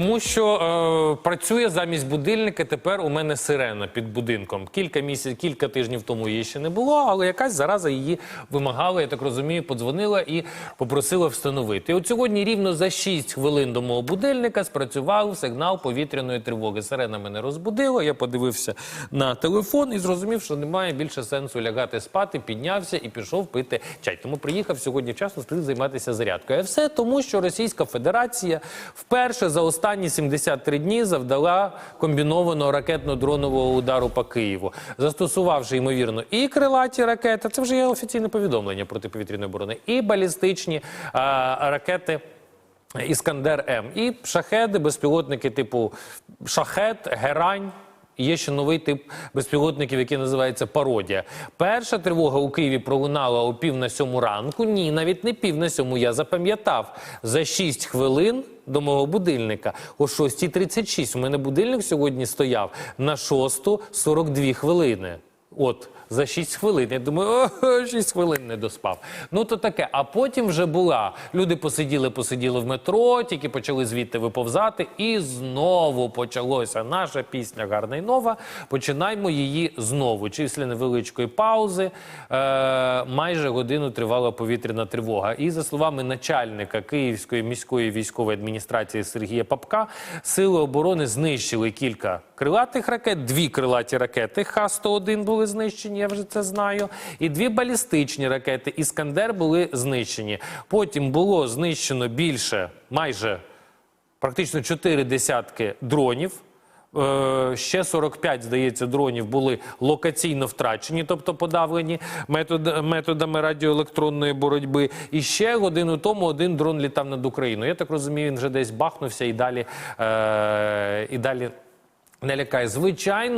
Тому що е, працює замість будильника. Тепер у мене сирена під будинком. Кілька місяців, кілька тижнів тому її ще не було, але якась зараза її вимагала. Я так розумію, подзвонила і попросила встановити. І от сьогодні рівно за 6 хвилин до мого будильника спрацював сигнал повітряної тривоги. Сирена мене розбудила. Я подивився на телефон і зрозумів, що немає більше сенсу лягати спати. Піднявся і пішов пити чай. Тому приїхав сьогодні вчасно встиг займатися зарядкою. А все тому, що Російська Федерація вперше за останні 73 дні завдала комбінованого ракетно-дронового удару по Києву, застосувавши ймовірно і крилаті ракети. Це вже є офіційне повідомлення протиповітряної оборони, і балістичні а, ракети. Іскандер М і шахеди, безпілотники типу шахет, герань. Є ще новий тип безпілотників, який називається пародія. Перша тривога у Києві пролунала о пів на сьому ранку. Ні, навіть не пів на сьому. Я запам'ятав за 6 хвилин до мого будильника о 6.36. У мене будильник сьогодні стояв на 6.42 хвилини. От за 6 хвилин. Я думаю, о, 6 хвилин не доспав. Ну то таке. А потім вже була. Люди посиділи, посиділи в метро, тільки почали звідти виповзати, і знову почалося наша пісня гарна і нова. Починаймо її знову. Чи Після невеличкої паузи е, майже годину тривала повітряна тривога. І за словами начальника Київської міської військової адміністрації Сергія Папка, сили оборони знищили кілька крилатих ракет, дві крилаті ракети Х-101 були знищені, я вже це знаю. І дві балістичні ракети Іскандер були знищені. Потім було знищено більше, майже практично чотири десятки дронів. Е, Ще 45, здається, дронів були локаційно втрачені, тобто подавлені метод, методами радіоелектронної боротьби. І ще годину тому один дрон літав над Україною. Я так розумію, він вже десь бахнувся і далі, е, і далі не лякає. Звичайно.